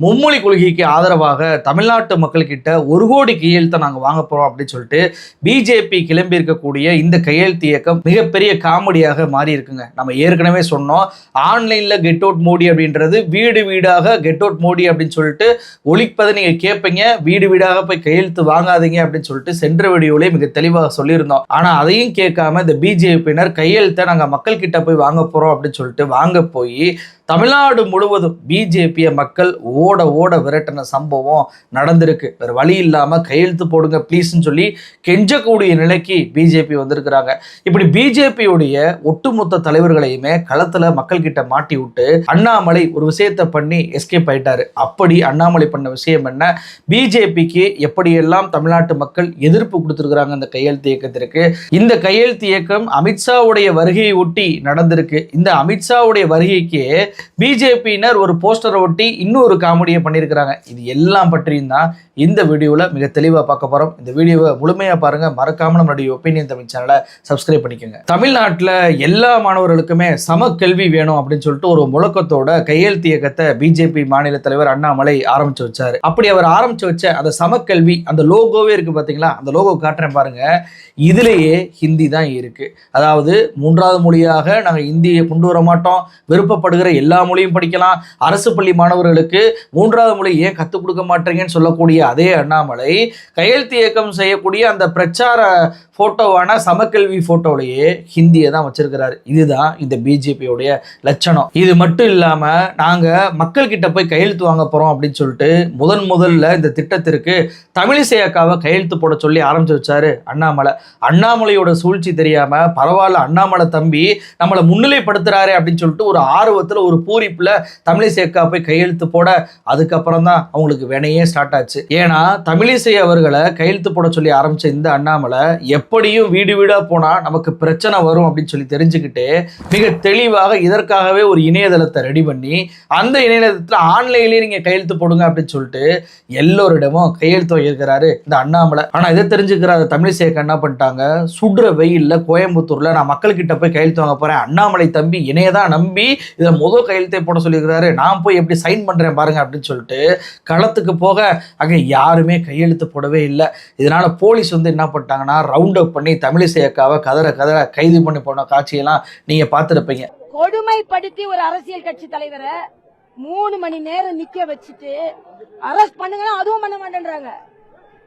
மும்மொழி கொள்கைக்கு ஆதரவாக தமிழ்நாட்டு மக்கள்கிட்ட ஒரு கோடி கையெழுத்தை நாங்கள் வாங்க போகிறோம் அப்படின்னு சொல்லிட்டு பிஜேபி கிளம்பி இருக்கக்கூடிய இந்த கையெழுத்து இயக்கம் மிகப்பெரிய காமெடியாக மாறி இருக்குங்க. நம்ம ஏற்கனவே சொன்னோம் ஆன்லைனில் கெட் அவுட் மோடி அப்படின்றது வீடு வீடாக கெட் அவுட் மோடி அப்படின்னு சொல்லிட்டு ஒழிப்பதை நீங்கள் கேட்பீங்க வீடு வீடாக போய் கையெழுத்து வாங்காதீங்க அப்படின்னு சொல்லிட்டு சென்ற வீடியோலேயே மிக தெளிவாக சொல்லியிருந்தோம். ஆனால் அதையும் கேட்காம இந்த பிஜேபியினர் கையெழுத்தை நாங்கள் மக்கள்கிட்ட போய் வாங்க போகிறோம் அப்படின்னு சொல்லிட்டு வாங்க போய் தமிழ்நாடு முழுவதும் பிஜேபியை மக்கள் ஓட ஓட விரட்டின சம்பவம் நடந்திருக்கு. வேறு வழி இல்லாமல் கையெழுத்து போடுங்க ப்ளீஸ்ன்னு சொல்லி கெஞ்சக்கூடிய நிலைக்கு பிஜேபி வந்திருக்கிறாங்க. இப்படி பிஜேபியுடைய ஒட்டுமொத்த தலைவர்களையுமே களத்தில் மக்கள்கிட்ட மாட்டி விட்டு அண்ணாமலை ஒரு விஷயத்தை பண்ணி எஸ்கேப் ஆயிட்டாரு. அப்படி அண்ணாமலை பண்ண விஷயம் என்ன? பிஜேபிக்கு எப்படியெல்லாம் தமிழ்நாட்டு மக்கள் எதிர்ப்பு கொடுத்துருக்குறாங்க இந்த கையெழுத்து இயக்கத்திற்கு? இந்த கையெழுத்து இயக்கம் அமித்ஷாவுடைய வருகையை ஒட்டி நடந்திருக்கு. இந்த அமித்ஷாவுடைய வருகைக்கு பிஜேபியினர் ஒரு போஸ்டரை ஒட்டி இன்னொரு காமெடியை பண்ணியிருக்கிறாங்க. இது எல்லாம் பற்றியும் தான் இந்த வீடியோவில் மிக தெளிவாக பார்க்க போகிறோம் இந்த வீடியோவை முழுமையாக பாருங்கள் மறக்காமல் நம்மளுடைய ஒப்பீனியன் தமிழ் சேனலை சப்ஸ்கிரைப் பண்ணிக்கோங்க. தமிழ்நாட்டில் எல்லா மாணவர்களுக்குமே சம கல்வி வேணும் அப்படின்னு சொல்லிட்டு ஒரு முழக்கத்தோட கையெழுத்து இயக்கத்தை பிஜேபி மாநில தலைவர் அண்ணாமலை ஆரம்பிச்சு வச்சாரு. அப்படி அவர் ஆரம்பிச்சு வச்ச அந்த சமக்கல்வி அந்த லோகோவே இருக்கு பார்த்தீங்களா அந்த லோகோ காட்டுறேன் பாருங்க. இதுலேயே ஹிந்தி தான் இருக்கு. அதாவது மூன்றாவது மொழியாக நாங்கள் இந்தியை கொண்டு வர மாட்டோம். விருப்பப்படுகிற எல்லா மொழியும் படிக்கலாம். அரசு பள்ளி மாணவர்களுக்கு மூன்றாவது மொழி ஏன் கற்றுக் கொடுக்க மாட்டீங்கன்னு சொல்லக்கூடிய அதே அண்ணாமலை கையெழுத்து இயக்கம் செய்யக்கூடிய அந்த பிரச்சார ஃபோட்டோவான சமக்கல்வி ஃபோட்டோவிலேயே ஹிந்தியை தான் வச்சிருக்கிறாரு. இதுதான் இந்த பிஜேபியோடைய லட்சணம். இது மட்டும் இல்லாமல் நாங்கள் மக்கள்கிட்ட போய் கையெழுத்து வாங்க போகிறோம் அப்படின்னு சொல்லிட்டு முதன் முதல்ல இந்த திட்டத்திற்கு தமிழிசை அக்காவை கையெழுத்து போட சொல்லி ஆரம்பிச்சு வச்சாரு அண்ணாமலை. அண்ணாமலையோட சூழ்ச்சி தெரியாமல் பரவாயில்ல அண்ணாமலை தம்பி நம்மளை முன்னிலைப்படுத்துறாரு அப்படின்னு சொல்லிட்டு ஒரு ஆர்வத்தில் ஒரு ஒரு பூரிப்பில் தமிழிசைக்கா போய் கையெழுத்து போட அதுக்கப்புறம் தான் அவங்களுக்கு வினையே ஸ்டார்ட் ஆச்சு. ஏன்னா தமிழிசை அவர்களை கையெழுத்து போட சொல்லி ஆரம்பிச்ச இந்த அண்ணாமலை எப்படியும் வீடு வீடாக போனால் நமக்கு பிரச்சனை வரும் அப்படின்னு சொல்லி தெரிஞ்சுக்கிட்டு மிக தெளிவாக இதற்காகவே ஒரு இணையதளத்தை ரெடி பண்ணி அந்த இணையதளத்தில் ஆன்லைன்லேயே நீங்கள் கையெழுத்து போடுங்க அப்படின்னு சொல்லிட்டு எல்லோரிடமும் கையெழுத்து வாங்கியிருக்கிறாரு இந்த அண்ணாமலை. ஆனால் இதை தெரிஞ்சுக்கிற அந்த என்ன பண்ணிட்டாங்க? சுடுற வெயிலில் கோயம்புத்தூரில் நான் மக்கள்கிட்ட போய் கையெழுத்து வாங்க போகிறேன் அண்ணாமலை தம்பி இணையதான் நம்பி இதை முதல் கையெழுத்தை போட சொல்லியிருக்கிறாரு. நான் போய் எப்படி சைன் பண்ணுறேன் பாருங்க அப்படின்னு சொல்லிட்டு களத்துக்கு போக அங்கே யாருமே கையெழுத்து போடவே இல்லை. இதனால் போலீஸ் வந்து என்ன பண்ணிட்டாங்கன்னா ரவுண்ட் அப் பண்ணி தமிழிசை அக்காவை கதற கதற கைது பண்ணி போன காட்சியெல்லாம் நீங்கள் பார்த்துருப்பீங்க. கொடுமைப்படுத்தி ஒரு அரசியல் கட்சி தலைவரை மூணு மணி நேரம் நிக்க வச்சுட்டு அரெஸ்ட் பண்ணுங்கன்னா அதுவும் பண்ண மாட்டேன்றாங்க.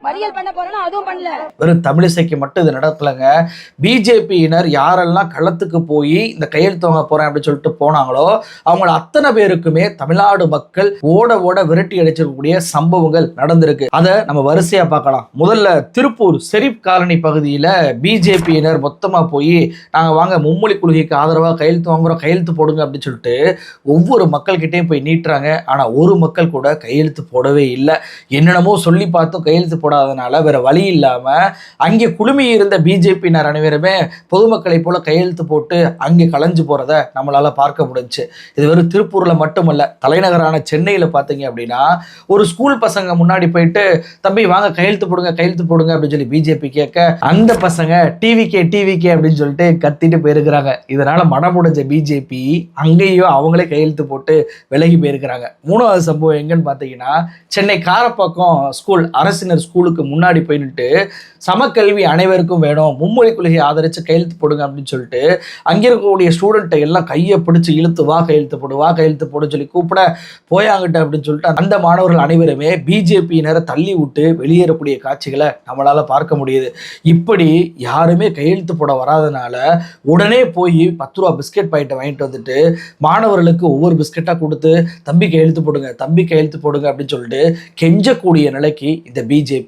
மறியல் பண்ண போறேன்னா அதுவும் பண்ணல. வெறும் தமிழிசைக்கு மட்டும் இது நடக்கலைங்க. பிஜேபியினர் யாரெல்லாம் களத்துக்கு போய் இந்த கையெழுத்து வாங்க போறேன் அப்படின்னு சொல்லிட்டு போனாங்களோ அவங்கள அத்தனை பேருக்குமே தமிழ்நாடு மக்கள் ஓட ஓட விரட்டி அடிச்சிருக்கக்கூடிய சம்பவங்கள் நடந்திருக்கு. அதை நம்ம வரிசையா பார்க்கலாம். முதல்ல திருப்பூர் செரிப் காலனி பகுதியில பிஜேபியினர் மொத்தமா போய் நாங்க வாங்க மும்மொழி கொள்கைக்கு ஆதரவாக கையெழுத்து வாங்குறோம் கையெழுத்து போடுங்க அப்படின்னு சொல்லிட்டு ஒவ்வொரு மக்கள்கிட்டையும் போய் நீட்டுறாங்க. ஆனா ஒரு மக்கள் கூட கையெழுத்து போடவே இல்லை. என்னென்னமோ சொல்லி பார்த்தும் கையெழுத்து போடாதனால வேற வழி இல்லாம அங்கே குழுமி இருந்த பிஜேபியினர் அனைவருமே பொதுமக்களை போல கையெழுத்து போட்டு அங்கே கலைஞ்சு போறத நம்மளால பார்க்க முடிஞ்சு. இது வெறும் திருப்பூர்ல மட்டுமல்ல தலைநகரான சென்னையில பாத்தீங்க அப்படின்னா ஒரு ஸ்கூல் பசங்க முன்னாடி போயிட்டு தம்பி வாங்க கையெழுத்து போடுங்க கையெழுத்து போடுங்க அப்படின்னு சொல்லி பிஜேபி கேட்க அந்த பசங்க டிவிகே டிவிகே அப்படின்னு சொல்லிட்டு கத்திட்டு போயிருக்கிறாங்க. இதனால மனம் முடிஞ்ச பிஜேபி அங்கேயும் அவங்களே கையெழுத்து போட்டு விலகி போயிருக்கிறாங்க. மூணாவது சம்பவம் எங்கன்னு பார்த்தீங்கன்னா சென்னை காரப்பாக்கம் ஸ்கூல் அரசினர் ஸ்கூல் ஸ்கூலுக்கு முன்னாடி போயிட்டு சமக்கல்வி அனைவருக்கும் வேணும் மும்மொழி கொள்கையை ஆதரித்து கையெழுத்து போடுங்க அப்படின்னு சொல்லிட்டு அங்கே இருக்கக்கூடிய ஸ்டூடெண்ட்டை எல்லாம் கையை பிடிச்சி இழுத்து வா கையெழுத்து போடு வா கையெழுத்து போடுன்னு சொல்லி கூப்பிட போயாங்கிட்ட அப்படின்னு சொல்லிட்டு அந்த மாணவர்கள் அனைவருமே பிஜேபியினரை தள்ளி விட்டு வெளியேறக்கூடிய காட்சிகளை நம்மளால் பார்க்க முடியுது. இப்படி யாருமே கையெழுத்து போட வராதனால உடனே போய் பத்து ரூபா பிஸ்கெட் பாக்கெட்டை வாங்கிட்டு வந்துட்டு மாணவர்களுக்கு ஒவ்வொரு பிஸ்கெட்டாக கொடுத்து தம்பி கையெழுத்து போடுங்க தம்பி கையெழுத்து போடுங்க அப்படின்னு சொல்லிட்டு கெஞ்சக்கூடிய நிலைக்கு இந்த பிஜேபி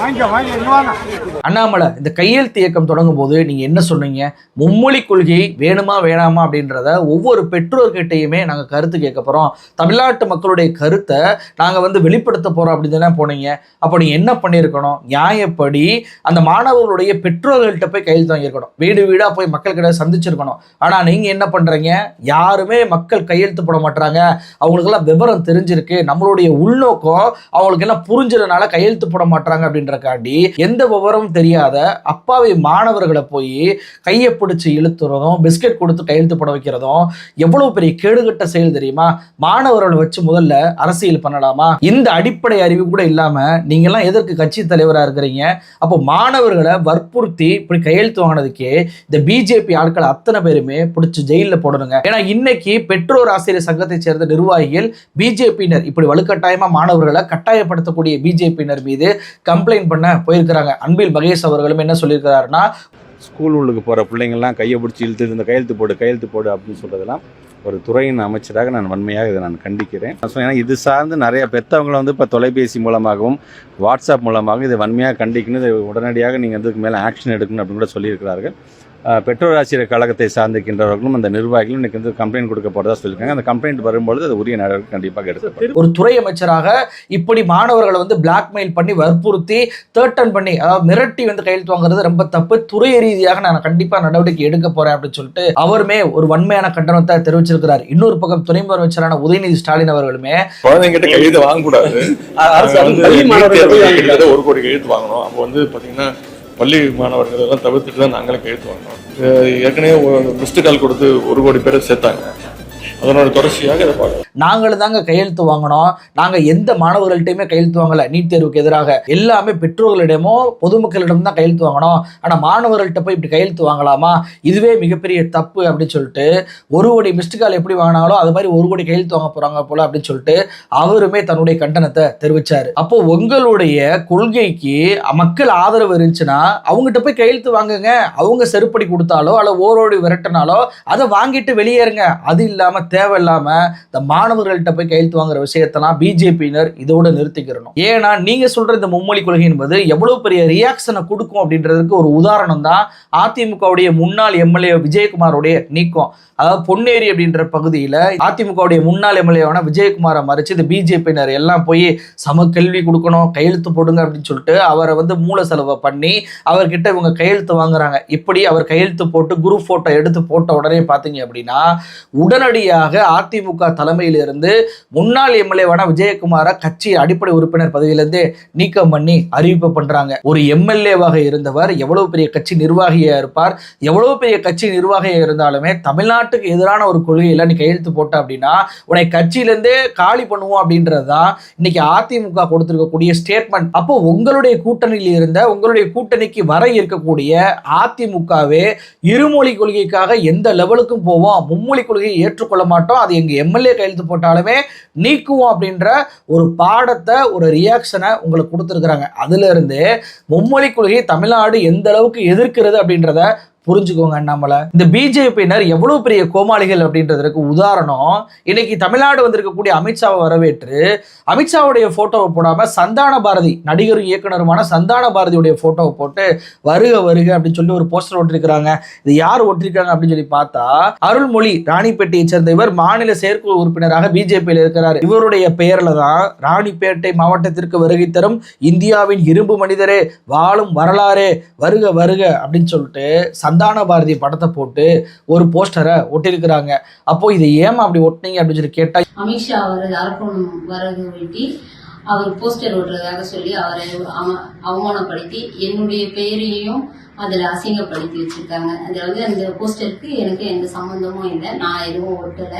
慢点，慢点，你慢点 அண்ணாமலை இந்த கையெழுத்து இயக்கம் தொடங்கும் போது நீங்க என்ன சொன்னீங்க மும்மொழி கொள்கை வேணுமா வேணாமா அப்படின்றத ஒவ்வொரு பெற்றோர்கிட்டையுமே நாங்க கருத்து கேட்க போறோம். தமிழ்நாட்டு மக்களுடைய கருத்தை நாங்க வந்து வெளிப்படுத்த போறோம் அப்படின்னு தானே போனீங்க. அப்போ நீங்க என்ன பண்ணியிருக்கணும்? நியாயப்படி அந்த மாணவர்களுடைய பெற்றோர்கள்ட்ட போய் கையெழுத்து வாங்கியிருக்கணும். வீடு வீடா போய் மக்கள் கிட்ட சந்திச்சிருக்கணும். ஆனா நீங்க என்ன பண்றீங்க? யாருமே மக்கள் கையெழுத்து போட மாட்டாங்க அவங்களுக்கெல்லாம் விவரம் தெரிஞ்சிருக்கு. நம்மளுடைய உள்நோக்கம் அவங்களுக்கு என்ன புரிஞ்சதுனால கையெழுத்து போட மாட்டாங்க அப்படின்றக்காண்டி எந்த விவரம் தெரியாத அப்பாவி மாணவர்களை போய் கையை பிடிச்சி இழுத்துறதும் பிஸ்கட் கொடுத்து கையெழுத்து பட வைக்கிறதும் எவ்வளவு பெரிய கேடுகட்ட செயல் தெரியுமா? மாணவர்களை வச்சு முதல்ல அரசியல் பண்ணலாமா? இந்த அடிப்படை அறிவு கூட இல்லாம நீங்க எல்லாம் எதற்கு கட்சி தலைவரா இருக்கிறீங்க? அப்போ மாணவர்களை வற்புறுத்தி இப்படி கையெழுத்து வாங்கினதுக்கே இந்த பிஜேபி ஆட்கள் அத்தனை பேருமே பிடிச்சி ஜெயிலில் போடணுங்க. ஏன்னா இன்னைக்கு பெற்றோர் ஆசிரியர் சங்கத்தை சேர்ந்த நிர்வாகிகள் பிஜேபியினர். இப்படி வலுக்கட்டாயமா மாணவர்களை கட்டாயப்படுத்தக்கூடிய பிஜேபியினர் மீது கம்ப்ளைண்ட் பண்ண போயிருக்கிறாங்க. அன்பில் மகேஷ் அவர்களும் என்ன சொல்லியிருக்கிறாருன்னா ஸ்கூல் உள்ளுக்கு போகிற பிள்ளைங்கள்லாம் கையை பிடிச்சி இழுத்து இந்த கையெழுத்து போடு கையெழுத்து போடு அப்படின்னு சொல்கிறதெல்லாம் ஒரு துறையின் அமைச்சராக நான் வன்மையாக இதை நான் கண்டிக்கிறேன். ஏன்னா இது சார்ந்து நிறைய பெற்றவங்களை வந்து இப்போ தொலைபேசி மூலமாகவும் வாட்ஸ்அப் மூலமாகவும் இதை வன்மையாக கண்டிக்கணும். இதை உடனடியாக நீங்கள் இதுக்கு மேலே ஆக்ஷன் எடுக்கணும் அப்படின்னு கூட சொல்லியிருக்கிறார்கள். பெற்றோர் ஆசிரியர் கழகத்தை சார்ந்திருக்கின்றவர்களும் அந்த நிர்வாகிகளும் இன்னைக்கு வந்து கம்ப்ளைண்ட் கொடுக்க போகிறதா சொல்லியிருக்காங்க. அந்த கம்ப்ளைண்ட் வரும்பொழுது அது உரிய நடவடிக்கை கண்டிப்பாக எடுக்கப்படும். ஒரு துறை அமைச்சராக இப்படி மாணவர்களை வந்து பிளாக்மெயில் பண்ணி வற்புறுத்தி தேர்ட்டன் பண்ணி அதாவது மிரட்டி வந்து கையெழுத்து வாங்குறது ரொம்ப தப்பு. துறை ரீதியாக நான் கண்டிப்பா நடவடிக்கை எடுக்க போறேன் அப்படின்னு சொல்லிட்டு அவருமே ஒரு வன்மையான கண்டனத்தை தெரிவிச்சிருக்கிறார். இன்னொரு பக்கம் துணை முதலமைச்சரான உதயநிதி ஸ்டாலின் அவர்களுமே குழந்தைங்கிட்ட கையெழுத்து வாங்கக்கூடாது. ஒரு கோடி கையெழுத்து வாங்கினோம் அப்போ வந்து பார்த்தீங்கன்னா பள்ளி மாணவர்கள் எல்லாம் தவிர்த்துட்டு தான் நாங்களே கையெழுத்து வாங்கினோம் ஏற்கனவே மிஸ்டு கால் கொடுத்து ஒரு கோடி பேரை சேர்த்தாங்க. அதனோட தொடர்ச்சியாக இதை பார்க்கலாம். நாங்களும் தாங்க கையெழுத்து வாங்கினோம். நாங்க எந்த மாணவர்கள்ட்டையுமே கையெழுத்து வாங்கல. நீட் தேர்வுக்கு எதிராக எல்லாமே பெற்றோர்களிடமோ பொதுமக்களிடம் தான் கையெழுத்து வாங்கினோம். ஆனா மாணவர்கள்ட்ட போய் இப்படி கையெழுத்து வாங்கலாமா? இதுவே மிகப்பெரிய தப்பு அப்படின்னு சொல்லிட்டு ஒரு கோடி மிஸ்டு கால் எப்படி வாங்கினாலோ அது மாதிரி ஒரு கோடி கையெழுத்து வாங்க போறாங்க போல அப்படின்னு சொல்லிட்டு அவருமே தன்னுடைய கண்டனத்தை தெரிவிச்சாரு. அப்போ உங்களுடைய கொள்கைக்கு மக்கள் ஆதரவு இருந்துச்சுன்னா அவங்ககிட்ட போய் கையெழுத்து வாங்குங்க. அவங்க செருப்படி கொடுத்தாலோ அல்ல ஓரோடி விரட்டினாலோ அதை வாங்கிட்டு வெளியேறுங்க. அது இல்லாம தேவையில்லாம இந்த மாணவர்கள்ட்ட போய் கையெழுத்து வாங்குற விஷயத்தெல்லாம் பிஜேபியினர் இதோட நிறுத்திக்கிறணும். ஏன்னா நீங்க சொல்ற இந்த மும்மொழி கொள்கை என்பது எவ்வளவு பெரிய ரியாக்ஷனை கொடுக்கும் அப்படின்றதுக்கு ஒரு உதாரணம் தான் அதிமுகவுடைய முன்னாள் எம்எல்ஏ விஜயகுமாரோடைய நீக்கம். அதாவது பொன்னேரி அப்படின்ற பகுதியில் அதிமுகவுடைய முன்னாள் எம்எல்ஏவான விஜயகுமாரை மறைச்சு இந்த பிஜேபியினர் எல்லாம் போய் சம கல்வி கொடுக்கணும் கையெழுத்து போடுங்க அப்படின்னு சொல்லிட்டு அவரை வந்து மூல செலவை பண்ணி அவர்கிட்ட இவங்க கையெழுத்து வாங்குறாங்க. இப்படி அவர் கையெழுத்து போட்டு குரூப் போட்டோ எடுத்து போட்ட உடனே பார்த்தீங்க அப்படின்னா உடனடியாக அதிமுக தலைமையிலிருந்து முன்னாள் எம்எல்ஏவான விஜயகுமாரை கட்சி அடிப்படை உறுப்பினர் பதவியிலிருந்து நீக்கம் பண்ணி அறிவிப்பு பண்றாங்க. ஒரு எம்எல்ஏவாக இருந்தவர் எவ்வளவு பெரிய கட்சி நிர்வாகியா இருப்பார் எவ்வளவு பெரிய கட்சி நிர்வாகியா இருந்தாலுமே தமிழ்நாட்டுக்கு எதிரான ஒரு கொள்கையில நீ கையெழுத்து போட்ட அப்படின்னா உன்னை கட்சியிலேருந்தே காலி பண்ணுவோம் அப்படின்றது தான் இன்னைக்கு அதிமுக கொடுத்திருக்கக்கூடிய ஸ்டேட்மெண்ட் அப்போ உங்களுடைய கூட்டணியில் இருந்த உங்களுடைய கூட்டணிக்கு வர இருக்கக்கூடிய அதிமுகவே இருமொழி கொள்கைக்காக எந்த லெவலுக்கும் போவோம் மும்மொழி கொள்கையை ஏற்றுக்கொள்ள மாட்டோம். அது எங்க எம்எல்ஏ கையெழுத்து போட்டாலுமே நீக்குவோம் அப்படின்ற ஒரு பாடத்தை ஒரு ரியாக்ஷனை உங்களுக்கு கொடுத்துருக்குறாங்க. அதுல இருந்து மும்மொழி கொள்கையை தமிழ்நாடு எந்த அளவுக்கு எதிர்க்கிறது அப்படின்றத புரிஞ்சுக்கோங்க அண்ணாமலை. இந்த பிஜேபியினர் எவ்வளவு பெரிய கோமாளிகள் அப்படின்றதுக்கு உதாரணம். இன்னைக்கு தமிழ்நாடு வந்திருக்கக்கூடிய அமித்ஷாவை வரவேற்று அமித்ஷாவுடைய போட்டோவை போடாம சந்தான பாரதி நடிகரும் இயக்குனருமான சந்தான பாரதியுடைய போட்டோவை போட்டு வருக வருக அப்படின்னு சொல்லி ஒரு போஸ்டர் ஒட்டிருக்கிறாங்க. இது யார் ஒட்டிருக்காங்க அப்படின்னு சொல்லி பார்த்தா அருள்மொழி ராணிப்பேட்டையை சேர்ந்த இவர் மாநில செயற்குழு உறுப்பினராக பிஜேபியில் இருக்கிறார். இவருடைய பெயர்ல தான் ராணிப்பேட்டை மாவட்டத்திற்கு வருகை தரும் இந்தியாவின் இரும்பு மனிதரே வாழும் வரலாறே வருக வருக அப்படின்னு சொல்லிட்டு சந்தான பாரதி படத்தை போட்டு ஒரு போஸ்டரை ஒட்டியிருக்கிறாங்க. அப்போ இதை ஏமா அப்படி ஒட்டினீங்க அப்படின்னு சொல்லி கேட்டா அமித்ஷா அவர் அரக்கோணம் வரது வெட்டி அவர் போஸ்டர் ஓட்டுறதாக சொல்லி அவரை அவ- அவமானப்படுத்தி என்னுடைய பெயரையும் அதில் அசிங்கப்படுத்தி வச்சிருக்காங்க. அதில் வந்து அந்த போஸ்டருக்கு எனக்கு எந்த சம்மந்தமும் இல்லை. நான் எதுவும் ஒட்டல.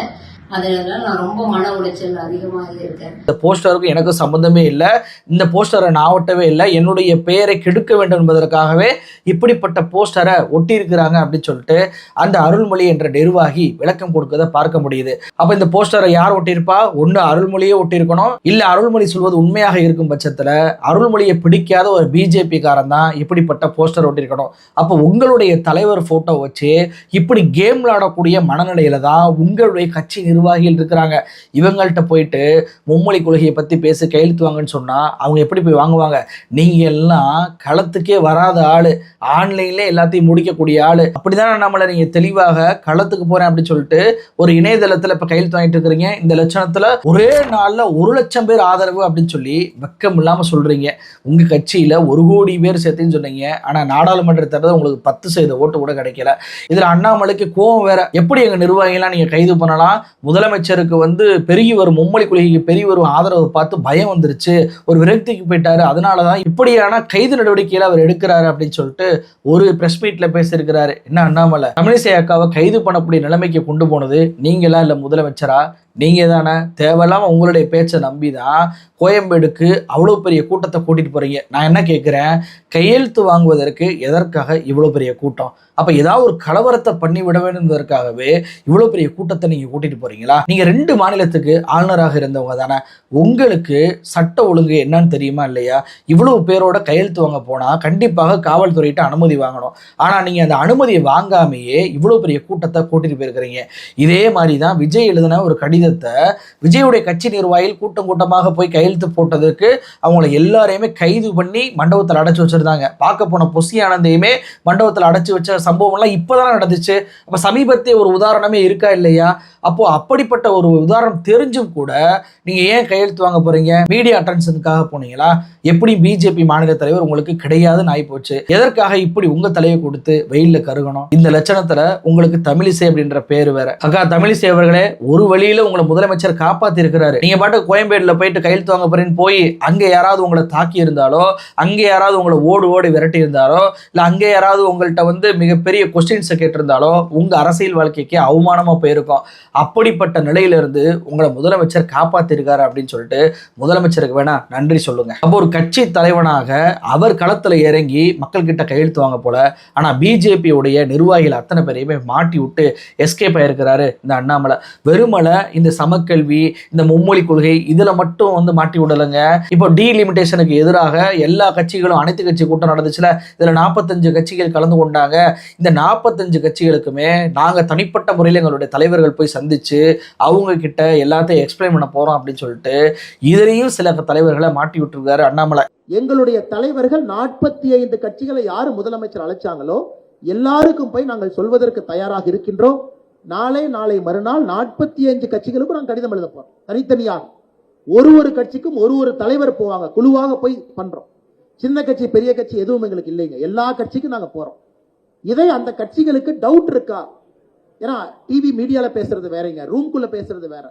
அதனால நான் ரொம்ப மன உளைச்சல் அதிகமாக இருக்கேன். இந்த போஸ்டருக்கு எனக்கு சம்பந்தமே இல்லை. இந்த போஸ்டரை நான் ஒட்டவே இல்லை. என்னுடைய பெயரை கெடுக்க வேண்டும் என்பதற்காகவே இப்படிப்பட்ட போஸ்டரை ஒட்டியிருக்கிறாங்க அப்படின்னு சொல்லிட்டு அந்த அருள்மொழி என்ற நிர்வாகி விளக்கம் கொடுக்கறத பார்க்க முடியுது. அப்போ இந்த போஸ்டரை யார் ஒட்டியிருப்பா? ஒன்று அருள்மொழியே ஒட்டியிருக்கணும். இல்லை அருள்மொழி சொல்வது உண்மையாக இருக்கும் பட்சத்தில் அருள்மொழியை பிடிக்காத ஒரு பிஜேபி காரன் தான் இப்படிப்பட்ட போஸ்டர் ஒட்டியிருக்கணும். அப்போ உங்களுடைய தலைவர் போட்டோ வச்சு இப்படி கேம் விளையாடக்கூடிய மனநிலையில தான் உங்களுடைய கட்சி நிர்வாகம் நிர்வாகிகள் இருக்கிறாங்க. இவங்கள்ட்ட போயிட்டு மும்மொழி கொள்கையை பற்றி பேசி கையெழுத்து வாங்கன்னு சொன்னால் அவங்க எப்படி போய் வாங்குவாங்க? நீங்கள் எல்லாம் களத்துக்கே வராத ஆள். ஆன்லைன்லேயே எல்லாத்தையும் முடிக்கக்கூடிய ஆள். அப்படிதானே நம்மளை நீங்கள் தெளிவாக களத்துக்கு போகிறேன் அப்படின்னு சொல்லிட்டு ஒரு இணையதளத்தில் இப்போ கையெழுத்து வாங்கிட்டு இருக்கிறீங்க. இந்த லட்சணத்தில் ஒரே நாளில் ஒரு லட்சம் பேர் ஆதரவு அப்படின்னு சொல்லி வெக்கம் இல்லாமல் சொல்கிறீங்க உங்கள் கட்சியில் ஒரு கோடி பேர் சேர்த்துன்னு சொன்னீங்க. ஆனால் நாடாளுமன்ற தேர்தல் உங்களுக்கு பத்து சதவீத ஓட்டு கூட கிடைக்கல. இதில் அண்ணாமலைக்கு கோவம் வேற. எப்படி எங்கள் நிர்வாகிகள்லாம் நீங்கள் கைது பண்ணலாம்? முதலமைச்சருக்கு வந்து பெருகி வரும் மும்மொழி கொள்கைக்கு பெருகி வரும் ஆதரவு பார்த்து பயம் வந்துருச்சு. ஒரு விரக்திக்கு போயிட்டாரு. அதனால தான் இப்படியான கைது நடவடிக்கையில் அவர் எடுக்கிறாரு அப்படின்னு சொல்லிட்டு ஒரு பிரஸ் மீட்ல பேசியிருக்கிறாரு. என்ன அண்ணாமலை? தமிழிசை அக்காவை கைது பண்ணக்கூடிய நிலைமைக்கு கொண்டு போனது நீங்களா இல்லை முதலமைச்சரா? நீங்க தானே? தேவையில்லாம உங்களுடைய பேச்சை நம்பி தான் கோயம்பேடுக்கு அவ்வளோ பெரிய கூட்டத்தை கூட்டிட்டு போறீங்க. நான் என்ன கேட்குறேன் கையெழுத்து வாங்குவதற்கு எதற்காக இவ்வளோ பெரிய கூட்டம்? அப்போ ஏதாவது ஒரு கலவரத்தை பண்ணி விட வேண்டும்ன்றதுக்காகவே இவ்வளோ பெரிய கூட்டத்தை நீங்கள் கூட்டிட்டு போறீங்களா? நீங்கள் ரெண்டு மாநிலத்துக்கு ஆளுநராக இருந்தவங்க தானே. உங்களுக்கு சட்ட ஒழுங்கு என்னன்னு தெரியுமா இல்லையா? இவ்வளவு பேரோட கையெழுத்து வாங்க போனால் கண்டிப்பாக காவல்துறையிட்ட அனுமதி வாங்கணும். ஆனால் நீங்கள் அந்த அனுமதியை வாங்காமையே இவ்வளோ பெரிய கூட்டத்தை கூட்டிட்டு போயிருக்கிறீங்க. இதே மாதிரி தான் விஜய் எழுதின ஒரு கடிதத்தை விஜயுடைய கட்சி நிர்வாகிகள் கூட்டம் கூட்டமாக போய் கையெழுத்து போட்டதுக்கு அவங்கள எல்லாரையுமே கைது பண்ணி மண்டபத்தில் அடைச்சி வச்சிருந்தாங்க. பார்க்க போன பொசி ஆனந்தையுமே மண்டபத்தில் அடைச்சு வச்ச சம்பவம்லாம் இப்போதான் நடந்துச்சு. அப்போ சமீபத்திய ஒரு உதாரணமே இருக்கா இல்லையா? அப்போ அப்படிப்பட்ட ஒரு உதாரணம் தெரிஞ்சும் கூட நீங்க ஏன் கையெழுத்து வாங்க போறீங்க? மீடியா அட்டென்ஷனுக்காக போனீங்களா? எப்படி பிஜேபி மாநில தலைவர் உங்களுக்கு கிடையாதுன்னு ஆகி போச்சு எதற்காக இப்படி உங்க தலையை கொடுத்து வெயில்ல கருகணும்? இந்த லட்சணத்துல உங்களுக்கு தமிழிசை அப்படின்ற பேர் வேற. அக்கா தமிழிசை அவர்களே ஒரு வழியில உங்களை முதலமைச்சர் காப்பாத்தி இருக்கிறாரு நீங்க பாட்டு கோயம்பேடுல போயிட்டு கையெழுத்து வாங்க போறேன்னு போய் அங்க யாராவது உங்களை தாக்கி இருந்தாலோ அங்கே யாராவது உங்களை ஓடு ஓடி விரட்டி இருந்தாலோ இல்ல அங்கே யாராவது உங்கள்கிட்ட வந்து மிகப்பெரிய கொஸ்டின்ஸை கேட்டிருந்தாலோ உங்க அரசியல் வாழ்க்கைக்கு அவமானமா போயிருக்கும். அப்படிப்பட்ட நிலையிலிருந்து உங்களை முதலமைச்சர் காப்பாத்திருக்காரு அப்படின்னு சொல்லிட்டு முதலமைச்சருக்கு வேணா நன்றி சொல்லுங்க. அப்போ ஒரு கட்சி தலைவனாக அவர் களத்தில் இறங்கி மக்கள் கிட்ட கையெழுத்து வாங்க போல ஆனா பிஜேபியுடைய நிர்வாகிகள் அத்தனை பேரையுமே மாட்டி விட்டு எஸ்கேப் ஆயிருக்கிறாரு இந்த அண்ணாமலை. வெறுமலை இந்த சமக்கல்வி இந்த மும்மொழி கொள்கை இதுல மட்டும் வந்து மாட்டி விடலைங்க. இப்போ டீலிமிட்டேஷனுக்கு எதிராக எல்லா கட்சிகளும் அனைத்து கட்சி கூட்டம் நடந்துச்சுல இதுல நாற்பத்தஞ்சு கட்சிகள் கலந்து கொண்டாங்க. இந்த நாற்பத்தஞ்சு கட்சிகளுக்குமே நாங்கள் தனிப்பட்ட முறையில் எங்களுடைய தலைவர்கள் போய் சந்திச்சு அவங்கக்கிட்ட எல்லாத்தையும் எக்ஸ்பிளைன் பண்ண போகிறோம் அப்படின்னு சொல்லிட்டு இதுலயும் சில தலைவர்களை மாட்டி விட்டுருக்காரு அண்ணாமலை. எங்களுடைய தலைவர்கள் நாற்பத்தி ஐந்து கட்சிகளை யார் முதலமைச்சர் அழைச்சாங்களோ எல்லாருக்கும் போய் நாங்கள் சொல்வதற்கு தயாராக இருக்கின்றோம். நாளை நாளை மறுநாள் நாற்பத்தி ஐந்து கட்சிகளுக்கும் நாங்கள் கடிதம் எழுத போகிறோம் தனித்தனியாக. ஒரு ஒரு கட்சிக்கும் ஒரு ஒரு தலைவர் போவாங்க. குழுவாக போய் பண்றோம். சின்ன கட்சி பெரிய கட்சி எதுவும் எங்களுக்கு இல்லைங்க. எல்லா கட்சிக்கும் நாங்கள் போறோம். இதை அந்த கட்சிகளுக்கு டவுட் இருக்கா? ஏன்னா டிவி மீடியால பேசுறது வேறங்க. ரூம்குள்ள பேசுறது வேற.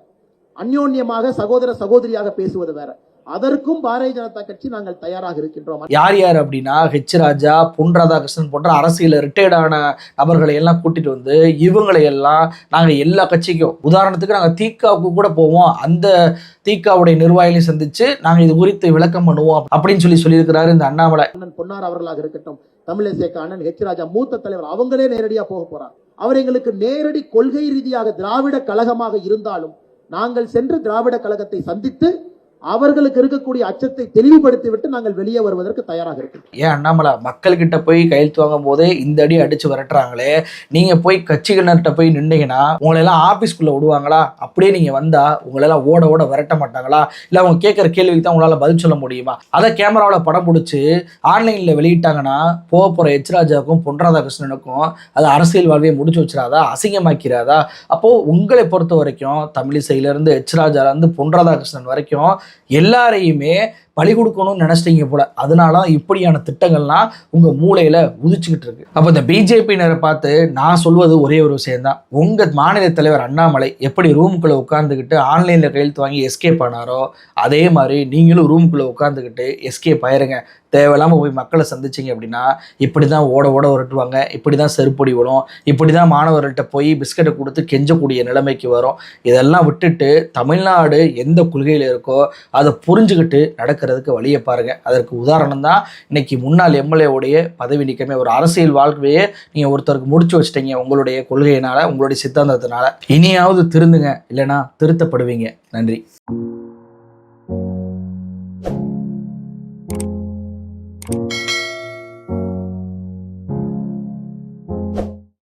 அந்யோன்யமாக சகோதர சகோதரியாக பேசுவது வேற. அதற்கும் பாரதிய ஜனதா கட்சி நாங்கள் தயாராக இருக்கின்றோம். யார் யார் அப்படின்னா ஹெச் ராஜா பொன் ராதாகிருஷ்ணன் போன்ற அரசியல் ரிட்டையர்டான நபர்களை எல்லாம் கூட்டிட்டு வந்து இவங்களை எல்லாம் நாங்க எல்லா கட்சிக்கும் உதாரணத்துக்கு நாங்க தீகாவுக்கு கூட போவோம். அந்த தீகாவுடைய நிர்வாகிகளையும் சந்திச்சு நாங்க இது குறித்து விளக்கம் பண்ணுவோம் அப்படின்னு சொல்லி சொல்லியிருக்கிறாரு இந்த அண்ணாமலை. அண்ணன் பொன்னார் அவர்களாக இருக்கட்டும் தமிழிசைக்கு அண்ணன் ஹெச் ராஜா மூத்த தலைவர் அவங்களே நேரடியா போக போறாங்க அவர் எங்களுக்கு நேரடி கொள்கை ரீதியாக திராவிட கழகமாக இருந்தாலும் நாங்கள் சென்று திராவிட கழகத்தை சந்தித்து அவர்களுக்கு இருக்கக்கூடிய அச்சத்தை தெளிவுபடுத்தி விட்டு நாங்கள் வெளியே வருவதற்கு தயாராக இருக்கோம் ஏன் அண்ணாமலை மக்கள்கிட்ட போய் கையெழுத்து வாங்கும் போதே இந்த அடி அடிச்சு விரட்டுறாங்களே? நீங்க போய் கட்சிகளர்கிட்ட போய் நின்னீங்கன்னா உங்களை எல்லாம் ஆபீஸ்க்குள்ள விடுவாங்களா? அப்படியே நீங்க வந்தா உங்களை எல்லாம் ஓட ஓட விரட்ட மாட்டாங்களா? இல்ல அவங்க கேட்கிற கேள்விக்கு தான் உங்களால பதில் சொல்ல முடியுமா? அதை கேமராவில் படம் பிடிச்சி ஆன்லைன்ல வெளியிட்டாங்கன்னா போக போற எச்ராஜாவுக்கும் பொன் ராதாகிருஷ்ணனுக்கும் அது அரசியல் வாழ்வையை முடிச்சு வச்சிடாதா? அசிங்கமாக்கிறாதா அப்போ உங்களை பொறுத்த வரைக்கும் தமிழிசையில இருந்து எச் இருந்து பொன் ராதாகிருஷ்ணன் வரைக்கும் எல்லாரையுமே பலி கொடுக்கணும்னு நினைச்சிட்டீங்க போல. அதனால தான் இப்படியான திட்டங்கள்லாம் உங்க மூளையில உதிச்சுக்கிட்டு இருக்கு. அப்போ இந்த பிஜேபியினரை பார்த்து நான் சொல்வது ஒரே ஒரு விஷயம்தான். உங்க மாநில தலைவர் அண்ணாமலை எப்படி ரூமுக்குள்ள உட்காந்துக்கிட்டு ஆன்லைன்ல கையெழுத்து வாங்கி எஸ்கேப் ஆனாரோ அதே மாதிரி நீங்களும் ரூமுக்குள்ள உட்காந்துக்கிட்டு எஸ்கேப் ஆயிருங்க. தேவையில்லாம போய் மக்களை சந்திச்சீங்க அப்படின்னா இப்படி தான் ஓட ஓட உரட்டுவாங்க இப்படி தான் செருப்பொடி விடும் இப்படி தான் மாணவர்கள்ட்ட போய் பிஸ்கட்டை கொடுத்து கெஞ்சக்கூடிய நிலைமைக்கு வரும். இதெல்லாம் விட்டுட்டு தமிழ்நாடு எந்த கொள்கையில் இருக்கோ அதை புரிஞ்சுக்கிட்டு இருக்கிறதுக்கு வழியை பாருங்கள் அதற்கு உதாரணம் தான் இன்னைக்கு முன்னாள் எம்எல்ஏவுடைய பதவி நீக்கமே ஒரு அரசியல் வாழ்க்கையே நீங்கள் ஒருத்தருக்கு முடிச்சு வச்சிட்டீங்க உங்களுடைய கொள்கையினால் உங்களுடைய சித்தாந்தத்தினால. இனியாவது திருந்துங்க இல்லைனா திருத்தப்படுவீங்க. நன்றி.